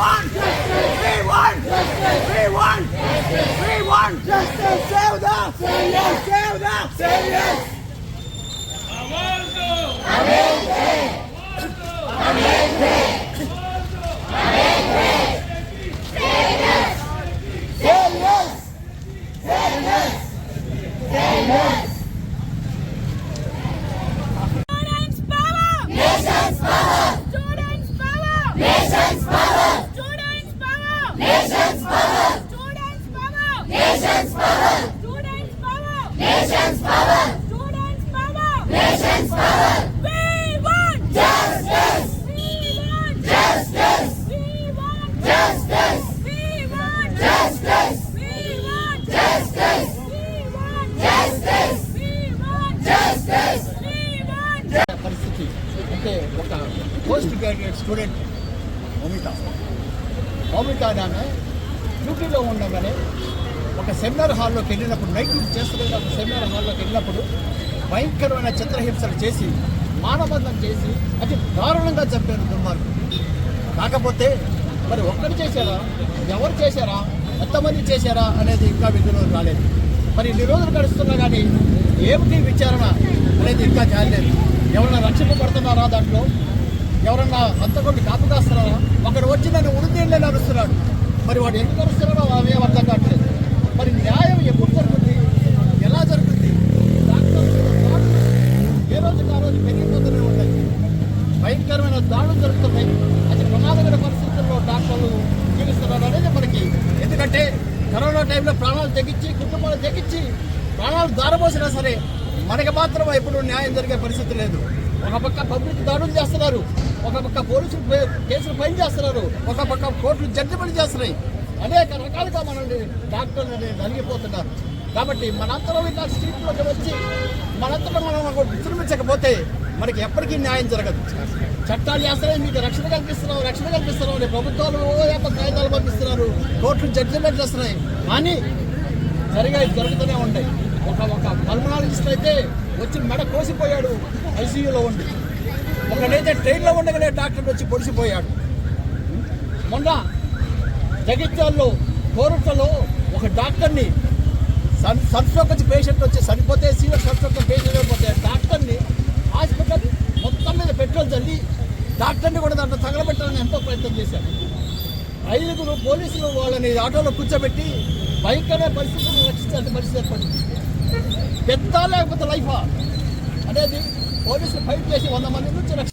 want justice. We want justice. We won! justice. We want justice. Sevda. Say yes. Sevda. Say yes. Amen. Nation's power! Students power! Nation's power! We want justice! We want justice! We want justice! We want justice! We want justice! We want justice! We want justice! We want పరిస్థితి అంటే ఒక post graduate student Moumita Moumita అనే డ్యూటీలో ఉండగానే ఒక seminar హాల్లోకి వెళ్ళినప్పుడు night duty చేస్తున్న ఒక సెమినార్ హాల్లోకి వెళ్ళినప్పుడు భయంకరమైన చిత్రహింసలు చేసి మానబంధం చేసి అది దారుణంగా చంపారు దుర్మార్గుడు కాకపోతే మరి ఒక్కరు చేశారా? ఎవరు చేశారా? ఎంతమంది చేశారా అనేది ఇంకా విధులు రాలేదు. మరి ఇన్ని రోజులు గడుస్తున్నా కానీ ఏమిటి విచారణ అనేది ఇంకా చేయలేదు ఎవరైనా రక్షింపబడుతున్నారా దాంట్లో? ఎవరన్నా అంతకొండి కాపు కాస్తున్నారా ఒకడు వచ్చి నన్ను ఉడితీళ్ళే నడుస్తున్నాడు. మరి వాడు ఎందుకు నడుస్తున్నాడో అవే అర్థం కావట్లేదు. మరి న్యాయం ఎప్పుడు జరుగుతుంది ఎలా జరుగుతుంది డాక్టర్లు ఏ రోజుకి ఆ రోజు పెరిగిపోతూనే ఉంటాయి. భయంకరమైన దాడులు జరుగుతున్నాయి. అది ప్రమాదకర పరిస్థితుల్లో డాక్టర్లు జీవిస్తున్నారు అనేది మనకి. ఎందుకంటే కరోనా టైంలో ప్రాణాలు తెగించి కుటుంబాలు తెగించి ప్రాణాలు దారబోసినా సరే మనకి మాత్రం ఎప్పుడు న్యాయం జరిగే పరిస్థితి లేదు. ఒక పక్క పబ్లిక్ దాడులు చేస్తున్నారు. ఒక పక్క పోలీసులు కేసులు ఫైల్ చేస్తున్నారు. ఒక పక్క కోర్టులు జడ్జిమెంట్ చేస్తున్నాయి. అనేక రకాలుగా మనల్ని డాక్టర్లు అనేది నలిగిపోతున్నారు కాబట్టి మనంతరం ఇలా స్ట్రీట్లోకి వచ్చి మనంతటా మనం ఒక విశ్రమించకపోతే మనకి ఎప్పటికీ న్యాయం జరగదు. చట్టాలు చేస్తున్నాయి మీకు రక్షణ కల్పిస్తున్నాం రక్షణ కల్పిస్తున్నాం అని ప్రభుత్వాలు ఓ కాగితాలు పంపిస్తున్నారు. కోర్టులు జడ్జిమెంట్ చేస్తున్నాయి కానీ సరిగా జరుగుతూనే ఉంటాయి ఒక ఒక పల్మనాలజిస్ట్ అయితే వచ్చి మెడ కోసిపోయాడు ఐసీయూలో ఉండి. ఒకడైతే ట్రైన్లో ఉండగానే డాక్టర్ వచ్చి పొడిసిపోయాడు మొన్న జగిత్యాల్లో కోరుట్లలో ఒక డాక్టర్ని సన్ సన్స్ట్రోక్ వచ్చి పేషెంట్ వచ్చి చనిపోతే సీనియర్ సన్స్ట్రోక్ పేషెంట్ అయిపోతే డాక్టర్ని హాస్పిటల్ మొత్తం మీద పెట్రోల్ చల్లి డాక్టర్ని కూడా దాంట్లో తగలబెట్టాలని ఎంతో ప్రయత్నం చేశారు. ఐదుగురు పోలీసులు వాళ్ళని ఆటోలో కూర్చోబెట్టి భయంకరమైన పరిస్థితులను రక్షించాల్సిన పరిస్థితి ఏర్పడింది. పెద్ద లేకపోతే లైఫా? అనేది పోలీసులు ఫైట్ చేసి వంద మంది నుంచి రక్ష